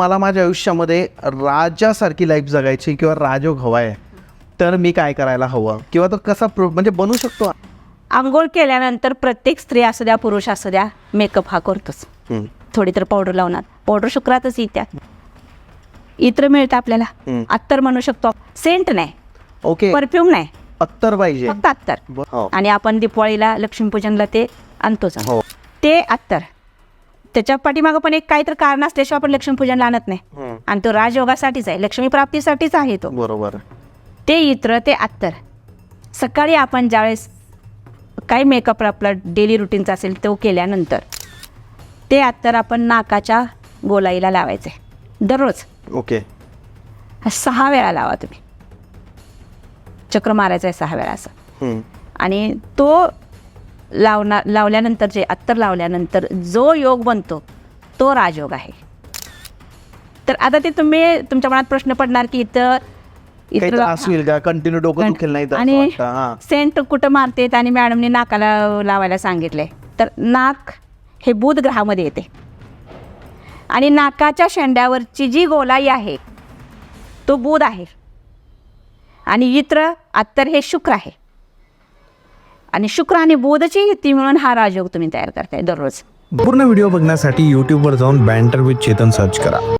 मला माझ्या आयुष्यामध्ये राजासारखी लाईफ जगायची किंवा राजोग हवा आहे तर मी काय करायला हवं? किंवा तो कसा प्रो- म्हणजे बनू शकतो? आंघोळ केल्यानंतर प्रत्येक स्त्री असू द्या पुरुष असू द्या मेकअप हा करतोच. हम्म, थोडी तर पावडर लावणार. पावडर शुक्रातच येत्या इत्र मिळतं आपल्याला. अत्तर म्हणू शकतो. सेंट नाही. ओके. परफ्यूम नाही. अत्तर पाहिजे. फक्त अत्तर. ब- हो. आणि आपण दिवाळीला लक्ष्मीपूजनला ते आणतोच. हो. ते अत्तर. त्याच्या पाठीमागं पण एक काहीतरी कारण असल्याशिवाय आपण लक्ष्मीपूजनला आणत नाही. आणि तो राजयोगासाठीच आहे. लक्ष्मी प्राप्तीसाठीच आहे तो. बरोबर ते इत्र ते अत्तर. सकाळी आपण ज्यावेळेस काही मेकअप आपला डेली रुटीनचा असेल तो केल्यानंतर ते अत्तर आपण नाकाच्या गोलाईला लावायचे. दररोज. ओके. सहा वेळा लावा तुम्ही. चक्र मारायचं आहे सहा वेळा असं. आणि तो लावणार लावल्यानंतर जे अत्तर लावल्यानंतर जो योग बनतो तो राजयोग आहे. तर आता ते तुम्ही तुमच्या मनात प्रश्न पडणार की इथं का? कंटिन्यू डोकं नाही आणि. सेंट कुठं मारतेत आणि मॅडमने नाकाला लावायला सांगितले तर नाक हे बुध ग्रहामध्ये येते. आणि नाकाच्या शेंड्यावरची जी गोलाई आहे तो बुध आहे. आणि इत्र अत्तर हे शुक्र आहे. आणि शुक्र आणि बोधची युती मिळून हा राजयोग तुम्ही तयार करताय दररोज. पूर्ण व्हिडिओ बघण्यासाठी यूट्यूबवर जाऊन बँटर विथ चेतन सर्च करा.